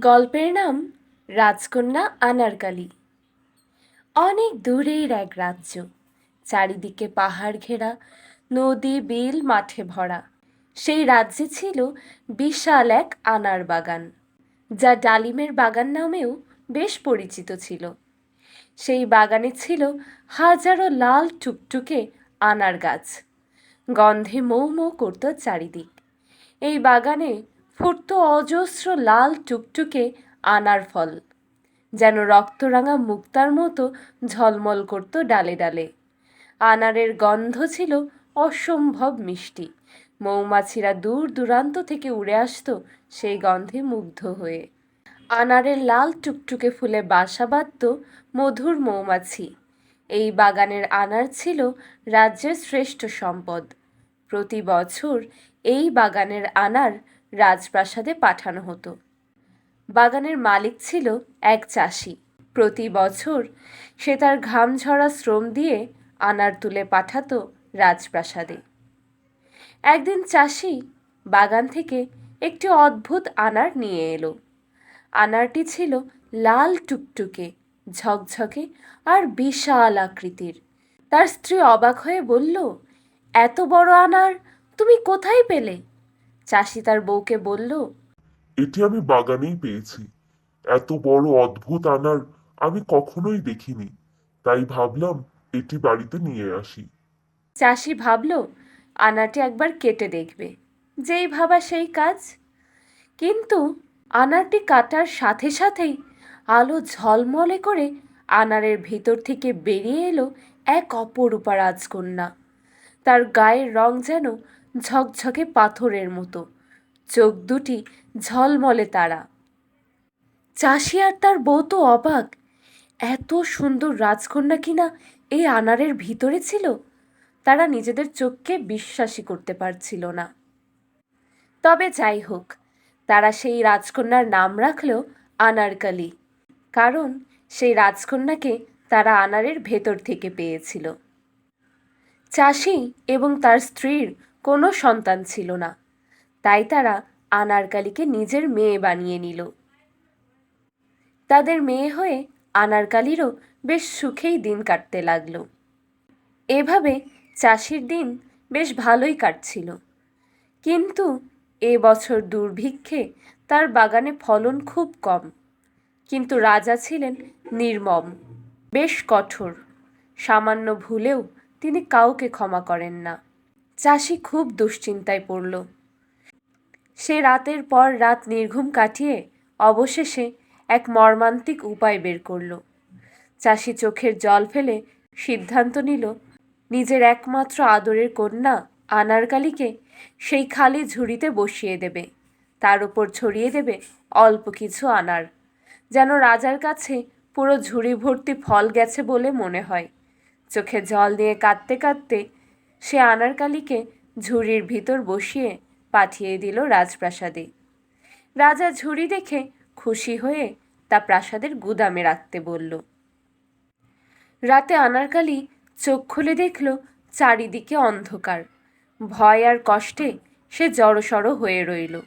গল্পের নাম রাজকন্যা আনারকালি। অনেক দূরের এক রাজ্য, চারিদিকে পাহাড় ঘেরা, নদী, বিল, মাঠে ভরা। সেই রাজ্যে ছিল বিশাল এক আনার বাগান, যা ডালিমের বাগান নামেও বেশ পরিচিত ছিল। সেই বাগানে ছিল হাজারো লাল টুকটুকে আনার গাছ। গন্ধে মৌ মৌ করত চারিদিক। এই বাগানে ফুটত অজস্র লাল টুকটুকে আনার ফল। যেন রক্তরাঙা মুক্তার মতো ঝলমল করত ডালে ডালে। আনারের গন্ধ ছিল অসম্ভব মিষ্টি। মৌমাছিরা দূর দূরান্ত থেকে উড়ে আসতো সেই গন্ধে মুগ্ধ হয়ে। আনারের লাল টুকটুকে ফুলে বাসা বাঁধত মধুর মৌমাছি। এই বাগানের আনার ছিল রাজ্যের শ্রেষ্ঠ সম্পদ। প্রতি বছর এই বাগানের আনার রাজপ্রাসাদে পাঠানো হতো। বাগানের মালিক ছিল এক চাষি। প্রতি বছর সে তার ঘাম ঝরা শ্রম দিয়ে আনার তুলে পাঠাতো রাজপ্রাসাদে। একদিন চাষি বাগান থেকে একটি অদ্ভুত আনার নিয়ে এলো। আনারটি ছিল লাল টুকটুকে, ঝকঝকে আর বিশাল আকৃতির। তার স্ত্রী অবাক হয়ে বলল, এত বড় আনার, তুমি কোথায় পেলে? চাষি তার বউকে বলল এটি আমি বাগানেই পেয়েছি। এত বড় অদ্ভুত আনার আমি কখনোই দেখিনি। তাই ভাবলাম এটি বাড়িতে নিয়ে আসি। চাষি ভাবল আনারটি একবার কেটে দেখবে। যেই ভাবা সেই কাজ। কিন্তু আনারটি কাটার সাথে সাথেই আলো ঝলমলে করে আনারের ভেতর থেকে বেরিয়ে এলো এক অপরূপা রাজকন্যা। তার গায়ের রং যেন ঝকঝকে পাথরের মতো। চোখ দুটি ঝলমলে তারা। চাষি আর তার বউ তো অবাক। এত সুন্দর রাজকন্যা কিনা এই আনারের ভিতরে ছিল? তারা নিজেদের চোখকে বিশ্বাসই করতে পারছিল না। তবে যাই হোক, তারা সেই রাজকন্যার নাম রাখল আনারকালি, কারণ সেই রাজকন্যাকে তারা আনারের ভেতর থেকে পেয়েছিল। চাষি এবং তার স্ত্রীর কোনো সন্তান ছিল না। তাই তারা আনারকালিকে নিজের মেয়ে বানিয়ে নিল। তাদের মেয়ে হয়ে আনারকালিরও বেশ সুখেই দিন কাটতে লাগল। এভাবে চাষির দিন বেশ ভালোই কাটছিল। কিন্তু এ বছর দুর্ভিক্ষে তার বাগানে ফলন খুব কম। কিন্তু রাজা ছিলেন নির্মম, বেশ কঠোর। সামান্য ভুলেও তিনি কাউকে ক্ষমা করেন না। চাষি খুব দুশ্চিন্তায় পড়ল। সে রাতের পর রাত নির্ঘুম কাটিয়ে অবশেষে এক মর্মান্তিক উপায় বের করল। চাষি চোখের জল ফেলে সিদ্ধান্ত নিল, নিজের একমাত্র আদরের কন্যা আনারকালিকে সেই খালি ঝুড়িতে বসিয়ে দেবে। তার উপর ছড়িয়ে দেবে অল্প কিছু আনার। যেন রাজার কাছে পুরো ঝুড়ি ভর্তি ফল গেছে বলে মনে হয়। চোখে জল দিয়ে কাঁদতে কাঁদতে সে আনারকালিকে ঝুড়ির ভিতর বসিয়ে পাঠিয়ে দিল রাজপ্রাসাদে। রাজা ঝুড়ি দেখে খুশি হয়ে তা প্রাসাদের গুদামে রাখতে বলল। রাতে আনারকালি চোখ খুলে দেখল চারিদিকে অন্ধকার। ভয় আর কষ্টে সে জড়সড় হয়ে রইল।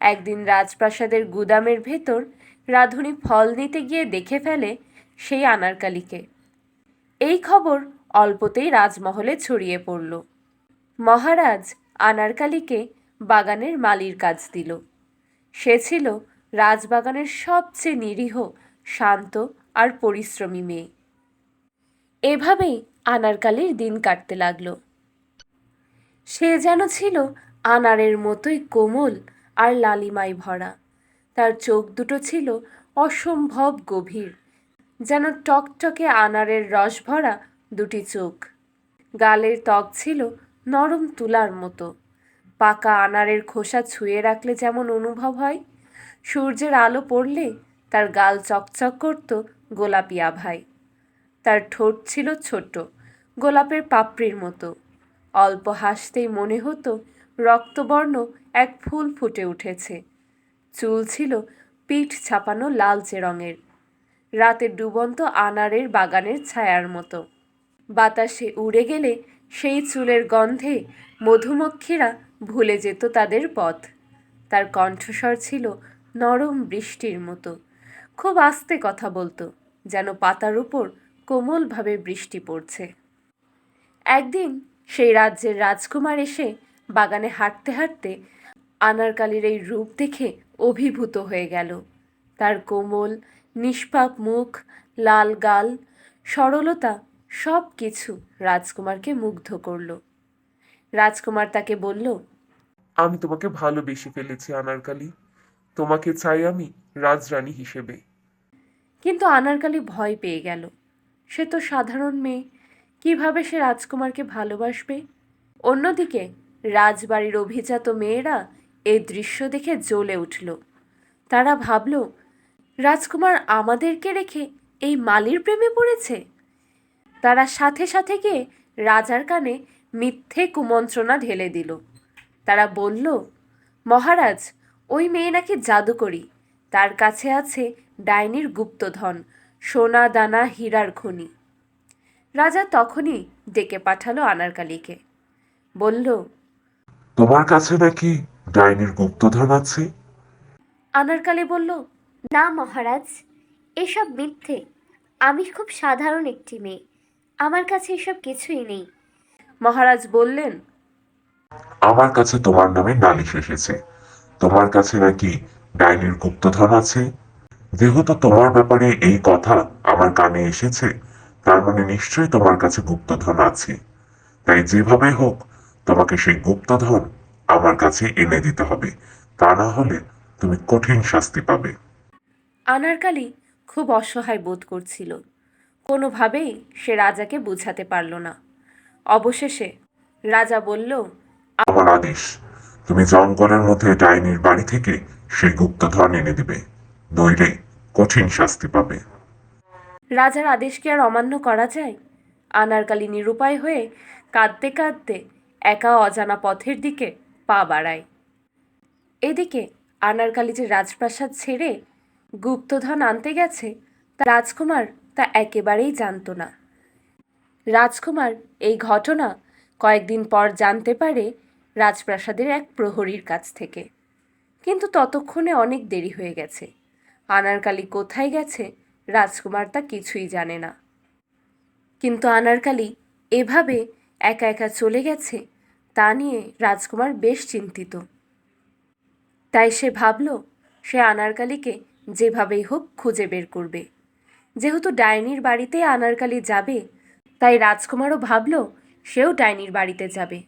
একদিন রাজপ্রাসাদের গুদামের ভেতর রাধুনি ফল নিতে গিয়ে দেখে ফেলে সেই আনারকালিকে। এই খবর অল্পতেই রাজমহলে ছড়িয়ে পড়ল। মহারাজ আনারকালিকে বাগানের মালির কাজ দিল। সে ছিল রাজবাগানের সবচেয়ে নিরীহ, শান্ত আর পরিশ্রমী মেয়ে। এভাবেই আনারকালির দিন কাটতে লাগল। সে যেন ছিল আনারের মতোই কোমল আর লালিমায় ভরা। তার চোখ দুটো ছিল অসম্ভব গভীর। যেন টকটকে আনারের রস ভরা দুটি চোখ। গালের ত্বক ছিল নরম তুলার মতো। পাকা আনারের খোসা ছুঁয়ে রাখলে যেমন অনুভব হয়, সূর্যের আলো পড়লে তার গাল চকচক করত গোলাপি আভায়। তার ঠোঁট ছিল ছোট, গোলাপের পাপড়ির মতো। অল্প হাসতেই মনে হতো রক্তবর্ণ এক ফুল ফুটে উঠেছে। চুল ছিল পিঠ ছাপানো লালচে রঙের। রাতে ডুবন্ত আনারের বাগানের ছায়ার মতো। বাতাসে উড়ে গেলে সেই চুলের গন্ধে মধুমক্ষীরা ভুলে যেত তাদের পথ। তার কণ্ঠস্বর ছিল নরম বৃষ্টির মতো। খুব আস্তে কথা বলতো, যেন পাতার উপর কোমলভাবে বৃষ্টি পড়ছে। একদিন সেই রাজ্যের রাজকুমার এসে বাগানে হাঁটতে হাঁটতে আনারকালির এই রূপ দেখে অভিভূত হয়ে গেল। তার কোমল, নিষ্পাপ মুখ, লাল গাল, সরলতা সব কিছু রাজকুমারকে মুগ্ধ করল। রাজকুমার তাকে বলল আমি তোমাকে ভালোবেসে ফেলেছি আনারকালি। তোমাকে চাই আমি রাজরানী হিসেবে। কিন্তু আনারকালি ভয় পেয়ে গেল। সে তো সাধারণ মেয়ে কীভাবে সে রাজকুমারকে ভালোবাসবে? অন্যদিকে রাজবাড়ির অভিজাত মেয়েরা এই দৃশ্য দেখে জ্বলে উঠল। তারা ভাবল রাজকুমার আমাদেরকে রেখে এই মালির প্রেমে পড়েছে? তারা সাথে সাথে গিয়ে রাজার কানে মিথ্যে কুমন্ত্রণা ঢেলে দিল। তারা বলল মহারাজ ওই মেয়ে নাকি জাদুকরি। তার কাছে আছে ডাইনির গুপ্তধন সোনা দানা হীরার খনি। রাজা তখনই ডেকে পাঠালো আনারকালিকে। বলল তোমার কাছে নাকি ডাইনির গুপ্তধন আছে? আনারকালি বলল না মহারাজ এসব মিথ্যে। আমি খুব সাধারণ একটি মেয়ে। আমার কাছে এসব কিছুই নেই। মহারাজ বললেন আমার কাছে তোমার নামে নালিশ এসেছে। তোমার কাছে নাকি ডাইনির গুপ্তধন আছে? যেহেতু তোমার ব্যাপারে এই কথা আমার কানে এসেছে তার মানে নিশ্চয়ই তোমার কাছে গুপ্তধন আছে। তাই যেভাবে হোক তোমাকে সেই গুপ্তধন আমার কাছে এনে দিতে হবে। তা না হলে তুমি কঠিন শাস্তি পাবে। আনারকালি খুব অসহায় বোধ করছিল। কোনোভাবেই সে রাজাকে বুঝাতে পারল না। অবশেষে রাজা বলল আমার আদেশ তুমি জঙ্গলের মধ্যে ডাইনির বাড়ি থেকে সেই গুপ্তধন এনে দিবে নইলে কঠিন শাস্তি পাবে। রাজার আদেশকে আর অমান্য করা যায়? আনারকালি নিরুপায় হয়ে কাঁদতে কাঁদতে একা অজানা পথের দিকে পা বাড়ায়। এদিকে আনারকালি যে রাজপ্রাসাদ ছেড়ে গুপ্তধন আনতে গেছে তা রাজকুমার তা একেবারেই জানতো না। রাজকুমার এই ঘটনা কয়েকদিন পর জানতে পারে রাজপ্রাসাদের এক প্রহরীর কাছ থেকে। কিন্তু ততক্ষণে অনেক দেরি হয়ে গেছে। আনারকালি কোথায় গেছে রাজকুমার তা কিছুই জানে না। কিন্তু আনারকালি এভাবে একা একা চলে গেছে তা নিয়ে রাজকুমার বেশ চিন্তিত। তাই সে ভাবল, সে আনারকালিকে যেভাবেই হোক খুঁজে বের করবে। যেহেতু ডাইনির বাড়িতে আনারকালি যাবে, তাই রাজকুমারও ভাবল সেও ডাইনির বাড়িতে যাবে।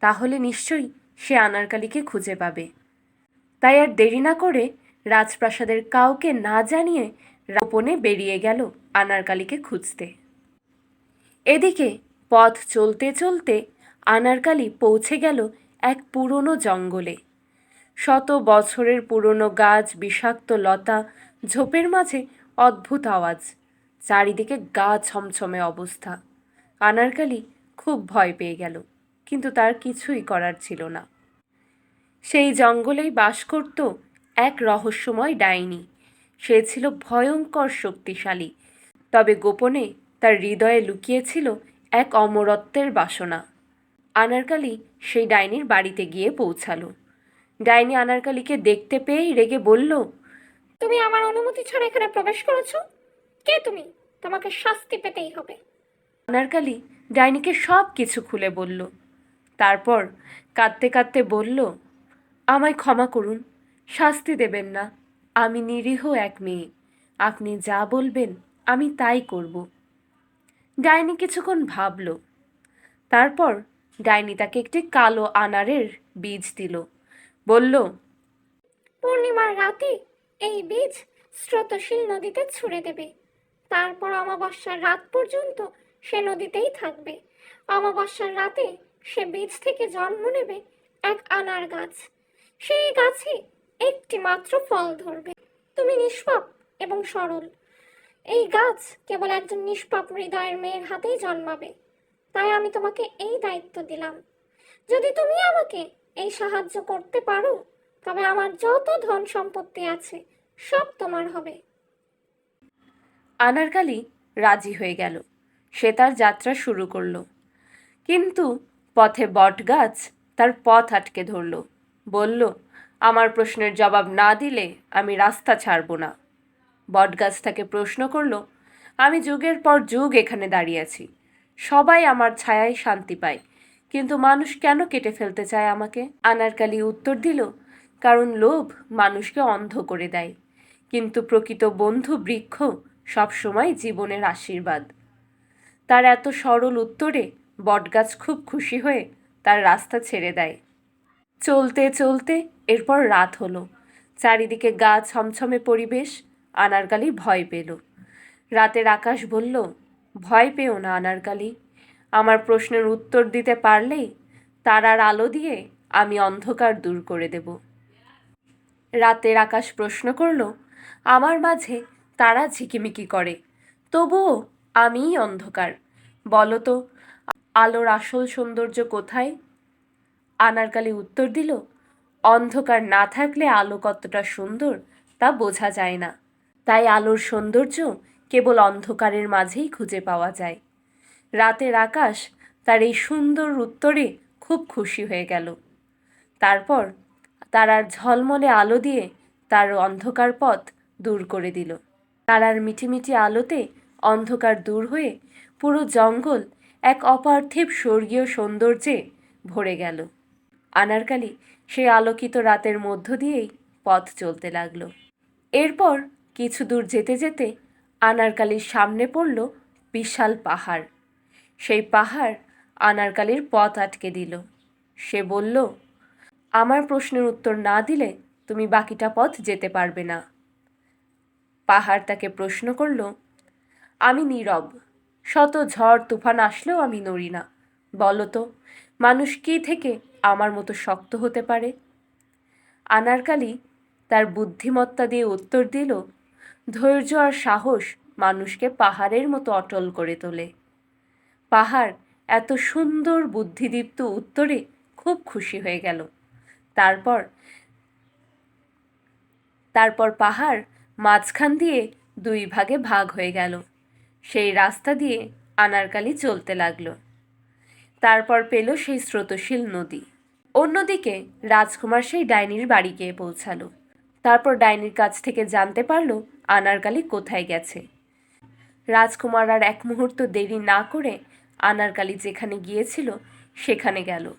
তাহলে নিশ্চয়ই সে আনারকালিকে খুঁজে পাবে। তাই আর দেরি না করে রাজপ্রাসাদের কাউকে না জানিয়ে গোপনে বেরিয়ে গেল আনারকালিকে খুঁজতে। এদিকে পথ চলতে চলতে আনারকালি পৌঁছে গেল এক পুরনো জঙ্গলে। শত বছরের পুরনো গাছ, বিষাক্ত লতা, ঝোপের মাঝে অদ্ভুত আওয়াজ। চারিদিকে গা ছমছমে অবস্থা। আনারকালি খুব ভয় পেয়ে গেল, কিন্তু তার কিছুই করার ছিল না। সেই জঙ্গলেই বাস করত এক রহস্যময় ডাইনি। সে ছিল ভয়ঙ্কর শক্তিশালী, তবে গোপনে তার হৃদয়ে লুকিয়েছিল এক অমরত্বের বাসনা। আনারকালি সেই ডাইনির বাড়িতে গিয়ে পৌঁছালো। ডাইনি আনারকালিকে দেখতে পেয়েই রেগে বলল তুমি আমার অনুমতি ছাড়া এখানে প্রবেশ করেছ? কে তুমি? তোমাকে শাস্তি পেতেই হবে। আনারকালি ডাইনিকে সব কিছু খুলে বলল। তারপর কাঁদতে কাঁদতে বলল আমায় ক্ষমা করুন শাস্তি দেবেন না। আমি নিরীহ এক মেয়ে। আপনি যা বলবেন আমি তাই করব। ডাইনি কিছুক্ষণ ভাবল। তারপর ডাইনি তাকে একটি কালো আনারের বীজ দিল। বলল পূর্ণিমার রাতে এই বীজ স্রোতশীল নদীতে ছুড়ে দেবে। তারপর অমাবস্যার রাত পর্যন্ত সে নদীতেই থাকবে। অমাবস্যার রাতে সে বীজ থেকে জন্ম নেবে এক আনার গাছ। সেই গাছে একটি মাত্র ফল ধরবে। তুমি নিষ্পাপ এবং সরল। এই গাছ কেবল একজন নিষ্পাপ হৃদয়ের মেয়ের হাতেই জন্মাবে। তাই আমি তোমাকে এই দায়িত্ব দিলাম। যদি তুমি আমাকে এই সাহায্য করতে পারো তবে আমার যত ধন সম্পত্তি আছে, সব তোমার হবে। আনারকালি রাজি হয়ে গেল। সে তার যাত্রা শুরু করল। কিন্তু পথে বটগাছ তার পথ আটকে ধরল। বলল, আমার প্রশ্নের জবাব না দিলে আমি রাস্তা ছাড়ব না। বটগাছ তাকে প্রশ্ন করল, আমি যুগের পর যুগ এখানে দাঁড়িয়ে আছি। সবাই আমার ছায়ায় শান্তি পায়। কিন্তু মানুষ কেন কেটে ফেলতে চায় আমাকে? আনারকালি উত্তর দিল কারণ লোভ মানুষকে অন্ধ করে দেয়। কিন্তু প্রকৃত বন্ধু বৃক্ষ সবসময় জীবনের আশীর্বাদ। তার এত সরল উত্তরে বটগাছ খুব খুশি হয়ে তার রাস্তা ছেড়ে দেয়। চলতে চলতে এরপর রাত হলো। চারিদিকে গা ছমছমে পরিবেশ, আনারকালি ভয় পেল। রাতের আকাশ বলল, ভয় পেও না আনারকালি। আমার প্রশ্নের উত্তর দিতে পারলেই তারার আলো দিয়ে আমি অন্ধকার দূর করে দেব। রাতের আকাশ প্রশ্ন করল, আমার মাঝে তারা ঝিকিমিকি করে, তবুও আমিই অন্ধকার। বলো তো, আলোর আসল সৌন্দর্য কোথায়? আনারকালি উত্তর দিল, অন্ধকার না থাকলে আলো কতটা সুন্দর তা বোঝা যায় না। তাই আলোর সৌন্দর্য কেবল অন্ধকারের মাঝেই খুঁজে পাওয়া যায়। রাতের আকাশ তার এই সুন্দর উত্তরে খুব খুশি হয়ে গেল। তারপর তারার ঝলমলে আলো দিয়ে তার অন্ধকার পথ দূর করে দিল। তারার মিটিমিটি আলোতে অন্ধকার দূর হয়ে পুরো জঙ্গল এক অপার্থিব স্বর্গীয় সৌন্দর্যে ভরে গেল। আনারকালি সেই আলোকিত রাতের মধ্য দিয়েই পথ চলতে লাগল। এরপর কিছু দূর যেতে যেতে আনারকালির সামনে পড়ল বিশাল পাহাড়। সেই পাহাড় আনারকালির পথ আটকে দিল। সে বলল আমার প্রশ্নের উত্তর না দিলে তুমি বাকিটা পথ যেতে পারবে না। পাহাড় তাকে প্রশ্ন করল, আমি নীরব। শত ঝড়, তুফান আসলেও আমি নড়ি না। বলো তো, মানুষ কী থেকে আমার মতো শক্ত হতে পারে? আনারকালি তার বুদ্ধিমত্তা দিয়ে উত্তর দিল, ধৈর্য আর সাহস মানুষকে পাহাড়ের মতো অটল করে তোলে। পাহাড় এত সুন্দর বুদ্ধিদীপ্ত উত্তরে খুব খুশি হয়ে গেল। তারপর তারপর পাহাড় মাঝখান দিয়ে দুই ভাগে ভাগ হয়ে গেল। সেই রাস্তা দিয়ে আনারকালি চলতে লাগল। তারপর পেল সেই স্রোতশীল নদী। অন্যদিকে রাজকুমার সেই ডাইনির বাড়ি গিয়ে পৌঁছালো। তারপর ডাইনির কাছ থেকে জানতে পারল আনারকালি কোথায় গেছে। রাজকুমার আর এক মুহূর্ত দেরি না করে আনারকালি যেখানে গিয়েছিল সেখানে গেল।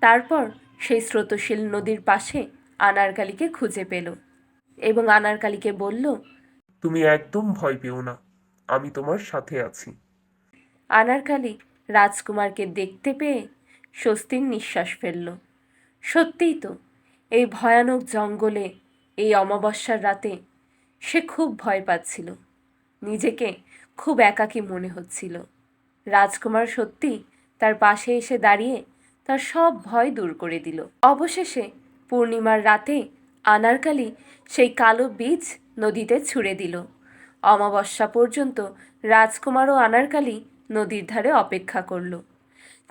তারপর সেই স্রোতশীল নদীর পাশে আনারকালিকে খুঁজে পেল এবং আনারকালিকে বলল তুমি একদম ভয় পেও না আমি তোমার সাথে আছি। আনারকালি রাজকুমারকে দেখতে পেয়ে স্বস্তির নিঃশ্বাস ফেলল। সত্যিই তো এই ভয়ানক জঙ্গলে এই অমাবস্যার রাতে সে খুব ভয় পাচ্ছিল নিজেকে খুব একাকী মনে হচ্ছিল। রাজকুমার সত্যি তার পাশে এসে দাঁড়িয়ে তার সব ভয় দূর করে দিল। অবশেষে পূর্ণিমার রাতে আনারকালি সেই কালো বীজ নদীতে ছুঁড়ে দিল। অমাবস্যা পর্যন্ত রাজকুমার ও আনারকালি নদীর ধারে অপেক্ষা করল।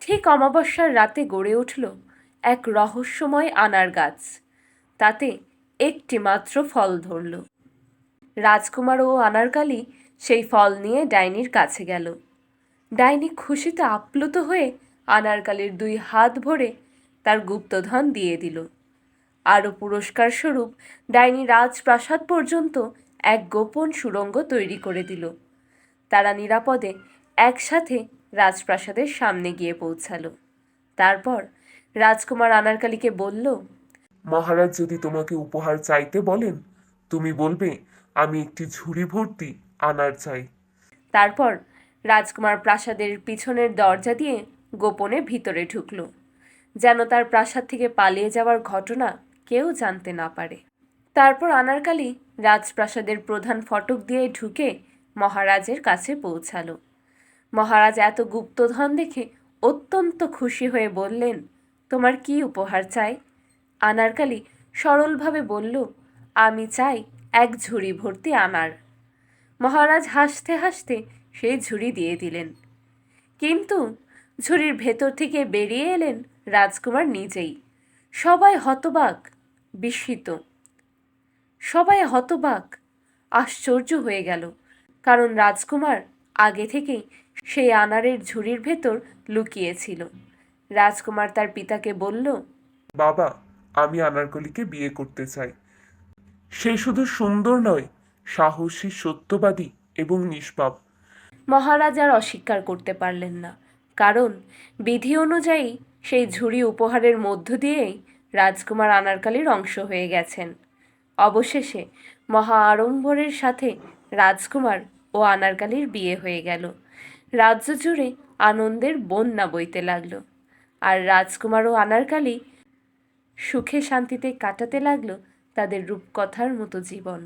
ঠিক অমাবস্যার রাতে গড়ে উঠল এক রহস্যময় আনার গাছ। তাতে একটি মাত্র ফল ধরল। রাজকুমার ও আনারকালি সেই ফল নিয়ে ডাইনির কাছে গেল। ডাইনি খুশিতে আপ্লুত হয়ে আনারকালির দুই হাত ভরে তার গুপ্তধন দিয়ে দিল। আরও পুরস্কার স্বরূপ ডাইনি রাজপ্রাসাদ পর্যন্ত এক গোপন সুড়ঙ্গ তৈরি করে দিল। তারা নিরাপদে একসাথে রাজপ্রাসাদের সামনে গিয়ে পৌঁছালো। তারপর রাজকুমার আনারকালিকে বলল মহারাজ যদি তোমাকে উপহার চাইতে বলেন তুমি বলবে আমি একটি ঝুড়ি ভর্তি আনার চাই। তারপর রাজকুমার প্রাসাদের পিছনের দরজা দিয়ে গোপনে ভিতরে ঢুকলো। যেন তার প্রাসাদ থেকে পালিয়ে যাওয়ার ঘটনা কেউ জানতে না পারে। তারপর আনারকালি রাজপ্রাসাদের প্রধান ফটক দিয়ে ঢুকে মহারাজের কাছে পৌঁছালো। মহারাজ এত গুপ্তধন দেখে অত্যন্ত খুশি হয়ে বললেন, তোমার কি উপহার চাই? আনারকালি সরলভাবে বলল, আমি চাই এক ঝুড়ি ভর্তি আনার। মহারাজ হাসতে হাসতে সেই ঝুড়ি দিয়ে দিলেন। কিন্তু ঝুড়ির ভেতর থেকে বেরিয়ে এলেন রাজকুমার নিজেই। সবাই হতবাক বিস্মিত। সবাই হতবাক আশ্চর্য হয়ে গেল কারণ রাজকুমার আগে থেকেই সেই আনারের ঝুড়ির ভেতর লুকিয়েছিল। রাজকুমার তার পিতাকে বলল বাবা আমি আনারকলিকে বিয়ে করতে চাই। সে শুধু সুন্দর নয় সাহসী সত্যবাদী এবং নিষ্পাপ। মহারাজ আর অস্বীকার করতে পারলেন না। কারণ বিধি অনুযায়ী সেই ঝুড়ি উপহারের মধ্য দিয়েই রাজকুমার আনারকালির অংশ হয়ে গেছেন। অবশেষে মহা আড়ম্বরের সাথে রাজকুমার ও আনারকালির বিয়ে হয়ে গেল। রাজ্য জুড়ে আনন্দের বন্যা বইতে লাগল আর রাজকুমার ও আনারকালি সুখে শান্তিতে কাটাতে লাগল তাদের রূপকথার মতো জীবন।